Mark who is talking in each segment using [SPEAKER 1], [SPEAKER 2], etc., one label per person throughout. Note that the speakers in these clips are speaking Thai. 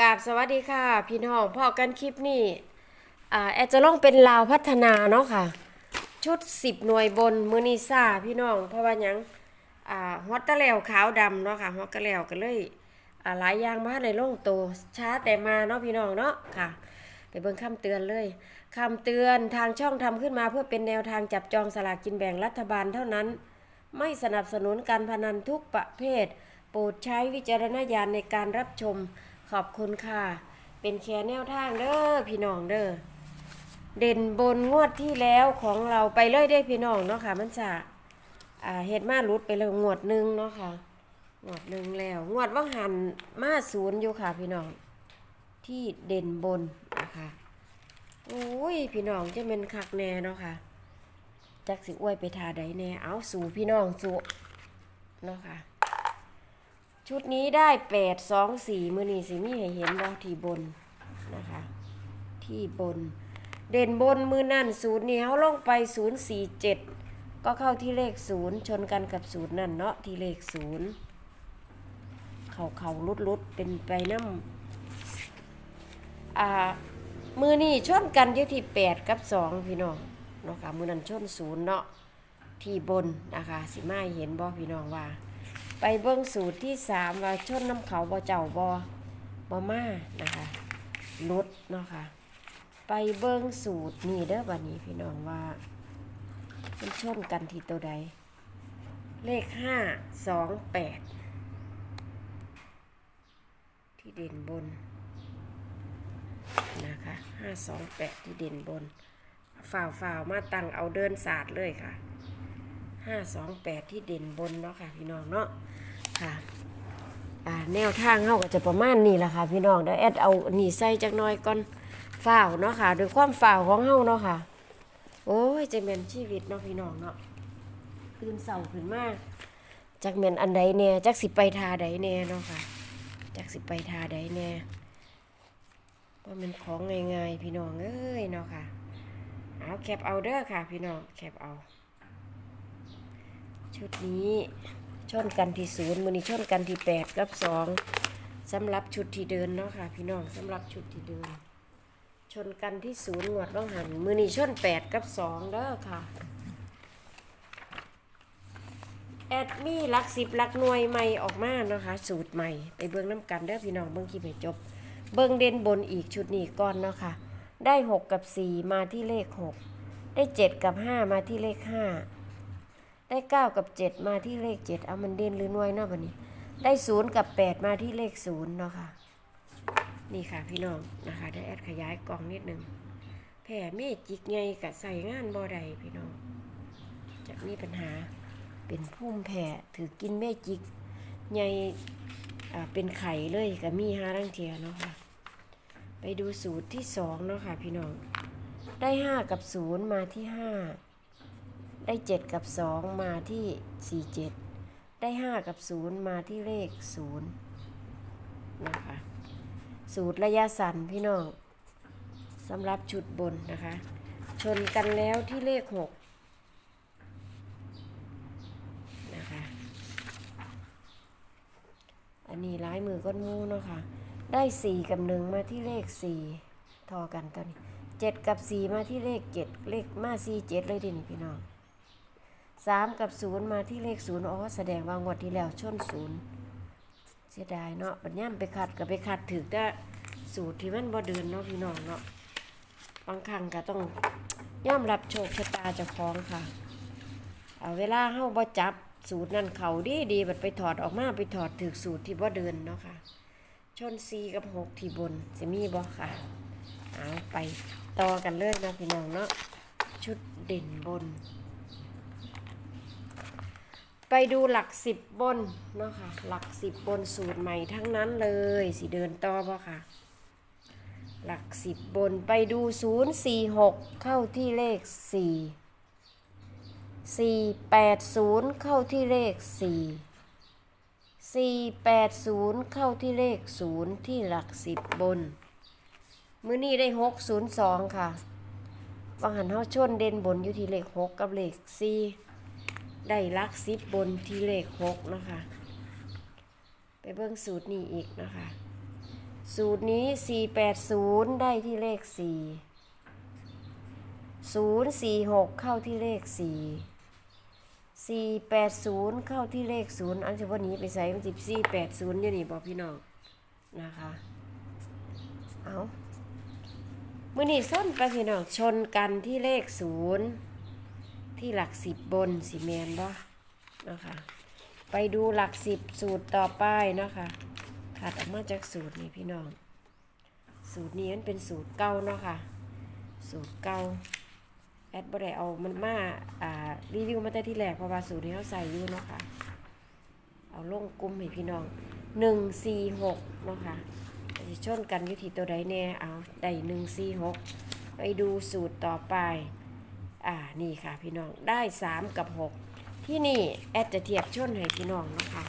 [SPEAKER 1] กราบสวัสดีค่ะ พี่น้องพ่อกันคลิปนี้อ่าแอดจะลองเป็นลาวพัฒนาเนาะค่ะ ชุดสิบหน่วยบนมือนีซ่าพี่น้อง เพราะว่ายังฮอตตะแลวขาวดำเนาะค่ะฮอตตะแลวก็เลยหลายอย่างมาในลงโตวช้าแต่มาเนาะพี่น้องเนาะค่ะ ไปเบิ่งคำเตือนเลยคำเตือนทางช่องทำขึ้นมาเพื่อเป็นแนวทางจับจองสลากกินแบ่งรัฐบาลเท่านั้น ไม่สนับสนุนการพนันทุกประเภท โปรดใช้วิจารณญาณในการรับชม ขอบคุณค่ะ เป็นแค่แนวทางเด้อพี่น้องเด้อเด่นบนงวดที่แล้วของเราไปเลยได้พี่น้องเนาะค่ะ มันจะอ่าเฮ็ดมารุดไปเลยงวดหนึ่งเนาะค่ะงวดหนึ่งแล้ว งวดว่างหันมาศูนย์อยู่ค่ะ พี่น้อง ที่เด่นบนนะคะโอ้ยพี่น้องจะเป็นคักแน่เนาะค่ะจักสิอวยไปทาใดแน่เอาสู่พี่น้องสู่เนาะค่ะ ชุดนี้ได้แปดสองสี่มือนี่สิมีให้เห็นบ่ที่บนนะคะ ที่บน เด่นบนมือนั่นศูนย์นี่เขาลงไปศูนย์สี่เจ็ดก็เข้าที่เลขศูนย์ชนกันกับศูนย์นั่นเนาะที่เลขศูนย์เขาเขาลุดลุดเป็นไปน้ำอ่ามือนี่ชนกันอยู่ที่แปดกับสองพี่น้องเนาะค่ะมือนั้นชนศูนย์เนาะที่บนนะคะสิมาเห็นบ่พี่น้องว่า ไปเบิ้งสูตรที่สามว่าชนน้ำเขาบ่เจ้าบ่บ่มานะคะลดเนาะค่ะไปเบิ้งสูตรนี่เด้อบัดนี้พี่น้องว่ามันชนกันที่ตัวใด เลขห้าสองแปดที่เด่นบนนะคะห้าสองแปดที่เด่นบนฝ่าวฝ่าวมาตั้งเอาเดินศาสตร์เลยค่ะ ห้าสองแปดที่เด่นบนเนาะค่ะ พี่น้องเนาะค่ะอ่าแนวทางเขาก็จะประมาณนี้แหละค่ะ พี่น้องเดี๋ยวแอดเอาหนีใส่จักน้อยก่อนฝ่าวเนาะค่ะโดยความฝ่าวของเฮาเนาะค่ะ โอ้ยจะเป็นชีวิตเนาะพี่น้องเนาะตื่นเสาขึ้นมากจักเมนอันใดแน่จักสิไปทาใดแน่เนาะค่ะ จักสิไปทาใดแน่ว่ามันของง่ายๆพี่น้องเอ้ยเนาะค่ะ เอาแคปเอาเด้อค่ะ พี่น้องแคปเอา ชุดนี้ชนกันที่ศูนย์มือนี้ชนกันที่แปดกับสองสำหรับชุดที่เดินเนาะค่ะ พี่น้องสำหรับชุดที่เดิน ชนกันที่ศูนย์งวดต้องหันมือนี้ชนแปดกับสองเด้อค่ะแอดมีหลักสิบลักหน่วยใหม่ออกมาเนาะคะ สูตรใหม่ไปเบิ่งน้ำกันเด้อพี่น้องเบิ่งคลิปให้จบ เบิ่งเด่นบนอีกชุดนี้ก่อนเนาะค่ะได้หกกับสี่มาที่เลขหกได้เจ็ดกับห้ามาที่เลขห้า ได้เก้ากับเจ็ดมาที่เลขเจ็ดเอามันเด่นหรือน่วยเนาะบัดนี้ ได้ศูนย์กับแปดมาที่เลขศูนย์เนาะค่ะ นี่ค่ะพี่น้องนะคะได้แอดขยายกล่องนิดนึงแผ่เมจิกไงกับใส่งานบ่ใดพี่น้อง จะมีปัญหาเป็นพุ่มแผ่ถือกินเมจิกไงอ่าเป็นไข่เลยกับมีห้ารังเทียเนาะค่ะ ไปดูสูตรที่สองเนาะค่ะพี่น้อง ได้ห้ากับศูนย์มาที่ห้า ได้เจ็ดกับสองมาที่สี่เจ็ดได้ห้ากับศูนย์มาที่เลขศูนย์นะคะ สูตรระยะสั้นพี่น้องสำหรับชุดบนนะคะ ชนกันแล้วที่เลขหกนะคะ อันนี้ร้ายมือก้นมูเนาะค่ะ ได้สี่กับหนึ่งมาที่เลขสี่ทอกันตอนนี้เจ็ดกับสี่มาที่เลขเจ็ดเลขมาสี่เจ็ดเลยดินี่พี่น้อง สามกับศูนย์มาที่เลขศูนย์อ๋อแสดงว่างวดที่แล้วชนศูนย์เสียดายเนาะปัญญามไปขัดกับไปขัดถือได้สูตรที่มันบ่เดินเนาะพี่น้องเนาะบางครั้งก็ต้องย่อมรับโชคชะตาเจ้าของค่ะเอาเวลาเฮาบ่จับสูตรนั่นเขาดีดีบัดไปถอดออกมาไปถอดถือสูตรที่บ่เดินเนาะค่ะ ชนซีกับหกที่บนจะมีบ่ค่ะเอาไปต่อกันเลยนะพี่น้องเนาะชุดเด่นบน ไปดูหลักสิบบนเนาะค่ะ หลักสิบบนสูตรใหม่ทั้งนั้นเลยสิเดินต่อบ่ค่ะ หลักสิบบนไปดูศูนย์สี่หกเข้าที่เลขสี่สี่แปดศูนย์เข้าที่เลขสี่สี่แปดศูนย์เข้าที่เลขศูนย์ที่หลักสิบบน มือนี้ได้หกศูนย์สองค่ะบางหันเฮาชนเด่นบนอยู่ที่เลขหกกับเลขสี่ ได้ลักสิบบนที่เลขหกนะคะ ไปเบิ่งสูตรนี้อีกนะคะ สูตรนี้ 480 ได้ที่เลข 4 046 เข้าที่เลข 4 480 เข้าที่เลข 0 อันที่วันนี้ไปใส่มันสิบ480อยู่นี่บอกพี่น้องนะคะ เอามื่อนี้ส้นไปพี่น้องชนกันที่เลข 0 ที่หลัก10บบนสีเมนบ่นะคะไปดูหลัก10สูตรต่อไปนะคะถัดออกมาจากสูตรนี้พี่น้อง สูตรนี้มันเป็นสูตรเก่าเนาะค่ะ สูตรเก่าแอดบ่ได้เอามันมาอ่ารีวิวมาแต่ที่แรกเพราะว่าสูตรที่เขาใส่อยู่เนาะค่ะเอาลงกลุ่มให้พี่น้องหนึ่งสี่หกเนาะค่ะจะชนกันยู่ที่ตัวใดแน่เอาได้หนึ่งสี่หกไปดูสูตรต่อไป อ่านี่ค่ะพี่น้องได้สามกับหกที่นี่แอดจะเทียบชนให้พี่น้องนะคะ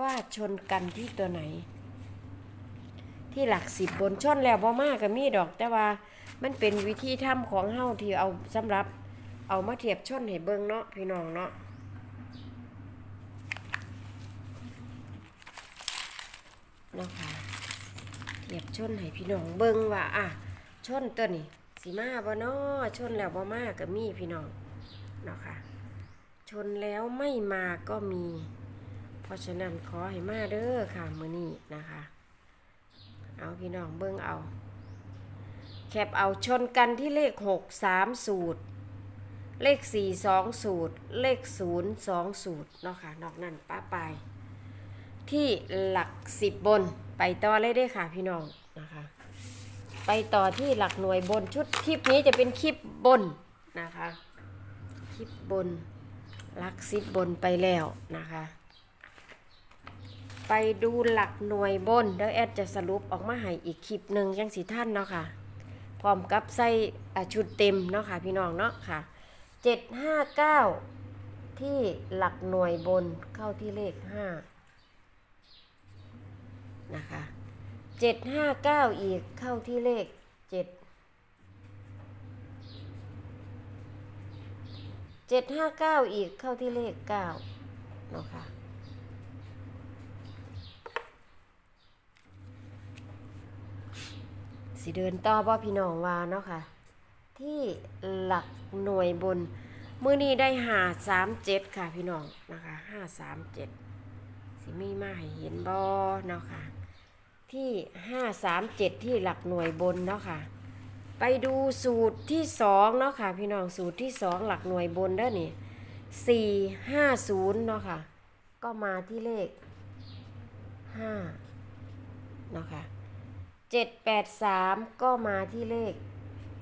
[SPEAKER 1] ว่าชนกันที่ตัวไหน ที่หลักสิบบนชนแล้วบ่มากกับมีดอก แต่ว่ามันเป็นวิธีทำของเฮาที่เอาสำหรับเอามาเทียบชนให้เบิ่งเนาะพี่น้องเนาะเนาะค่ะเทียบชนให้พี่น้องเบิ่งว่าอะชนตัวนี้ สิมาบ่นาะชนแล้วบ่มากกับมีพี่น้องเนาะค่ะ ชนแล้วไม่มาก็มี เพราะฉะนั้นขอให้มาเด้อค่ะมื้อนี้นะคะ เอาพี่น้องเบิ่งเอา แคบเอาชนกันที่เลขหกสามสูตร เลขสี่สองสูตร เลขศูนย์สองสูตรเนาะค่ะ นอกนั้นป้าไป ที่หลักสิบบนไปต่อเลยได้ค่ะพี่น้องนะคะ ไปต่อที่หลักหน่วยบนชุดคลิปนี้จะเป็นคลิปบนนะคะ คลิปบนลักสิบบนไปแล้วนะคะ ไปดูหลักหน่วยบนเดี๋ยวแอดจะสรุปออกมาให้อีกคลิปหนึ่งยังสีท่านเนาะค่ะ พร้อมกับใส่ชุดเต็มเนาะค่ะพี่น้องเนาะค่ะเจ็ดห้าเก้าที่หลักหน่วยบนเข้าที่เลขห้านะคะ เจ็ดห้าเก้าอีกเข้าที่เลขเจ็ดเจ็ดห้าเก้าอีกเข้าที่เลขเก้าเนาะค่ะ สิเดินต่อบ่พี่น้องว่าเนาะค่ะ ที่หลักหน่วยบน มือนี้ได้หาสามเจ็ดค่ะพี่น้องนะคะห้าสามเจ็ดสิมีมาให้เห็นบ่เนาะค่ะ ที่ห้าสามเจ็ดที่หลักหน่วยบนเนาะค่ะ ไปดูสูตรที่สองเนาะค่ะ พี่น้องสูตรที่สองหลักหน่วยบนเด้อนี่สี่ห้าศูนย์เนาะค่ะ ก็มาที่เลขห้าเนาะค่ะเจ็ดแปดสามก็มาที่เลข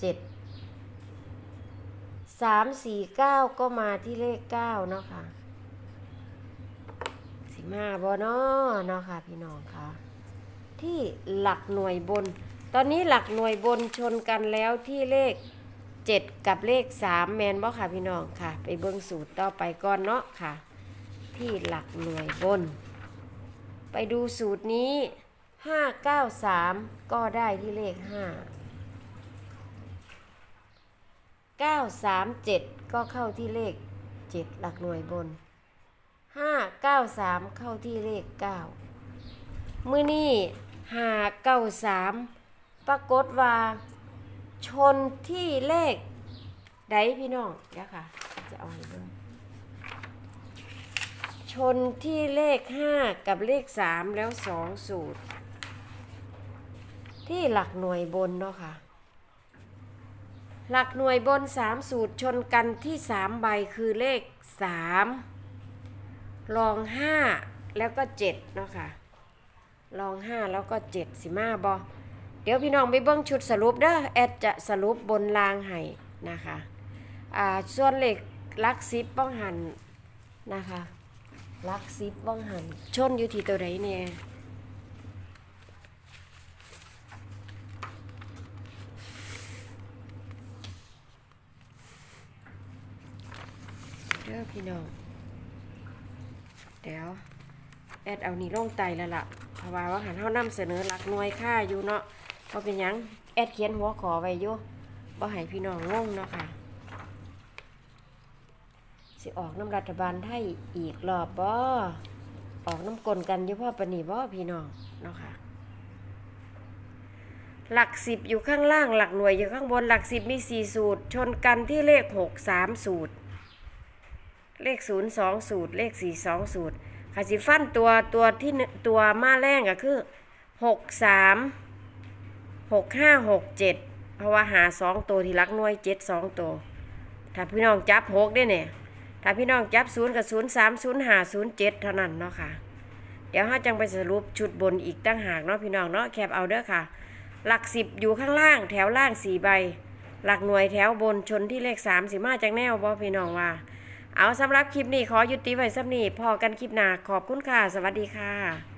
[SPEAKER 1] เจ็ดสามสี่เก้าก็มาที่เลขเก้าเนาะค่ะสิมาบอเนาะเนาะค่ะ พี่น้องค่ะ ที่หลักหน่วยบน ตอนนี้หลักหน่วยบนชนกันแล้วที่เลขเจ็ดกับเลขสามแมนบ่ค่ะพี่น้องค่ะ ไปเบิ่งสูตรต่อไปก่อนเนาะค่ะ ที่หลักหน่วยบน ไปดูสูตรนี้ห้าเก้าสามก็ได้ที่เลขห้าเก้าสามเจ็ดก็เข้าที่เลขเจ็ดหลักหน่วยบนห้าเก้าสามเข้าที่เลขเก้ามือนี่ ห้าเก้าสามปรากฏว่า ชนที่เลขใดพี่น้องเดี๋ยวค่ะ จะเอาให้เบิ่งชนที่เลข5กับเลข3แล้ว2สูตร ที่หลักหน่วยบนเนาะค่ะ หลักหน่วยบน3สูตรชนกันที่3ใบคือเลข3รอง5แล้วก็7เนาะค่ะ รอง5แล้วก็7สิมาบอเดี๋ยวพี่น้องไปเบิ้งชุดสรุปเด้อแอดจะสรุปบนรางให้นะคะอ่าส่วนเหลขหลักซิปบ้องหันนะคะลักซิบว่างหันชนอยู่ที่ตัวไหนเนี่ยเด้อพี่น้องเดี๋ยวแอดเอานี่ลงไตแล้วล่ะ เพราะว่าว่าหันเฮานำเสนอหลักหน่วยค่าอยู่เนาะเพราะเป็นหยังแอดเขียนหัวขอไว้อยู่บ่ให้พี่น้องงงเนาะค่ะ สิออกน้ำรัฐบาลไทยอีกรอบบ่ออกน้ำกลนกันอยู่พ่อปนนีบ่พี่น้องเนาะค่ะหลักสิบอยู่ข้างล่างหลักหน่วยอยู่ข้างบนหลักสิบมีสี่สูตร ชนกันที่เลขหกสามสูตร เลขศูนย์สองสูตร เลขสี่สองสูตร ขาสิฟันตัวตัวที่ตัวมาแรงก็คือหกสามหกห้าหกเจ็ดเพราะว่าหาสองตัวที่หลักหน่วยเจ็ดสองตัวถ้าพี่น้องจับหกได้เนี่ยถ้าพี่น้องจับศูนย์กับศูนย์สามศูนย์ห้าศูนย์เจ็ดเท่านั้นเนาะค่ะ เดี๋ยวเราจังไปสรุปชุดบนอีกตั้งหากเนาะพี่น้องเนาะแคบเอาเด้อค่ะ หลักสิบอยู่ข้างล่างแถวล่างสี่ใบ หลักหน่วยแถวบนชนที่เลขสามสิมาจากแนวบ่พี่น้องว่า เอาสำหรับคลิปนี้ขอยุติไว้สำนีพอกันคลิปหน้าขอบคุณค่ะ สวัสดีค่ะ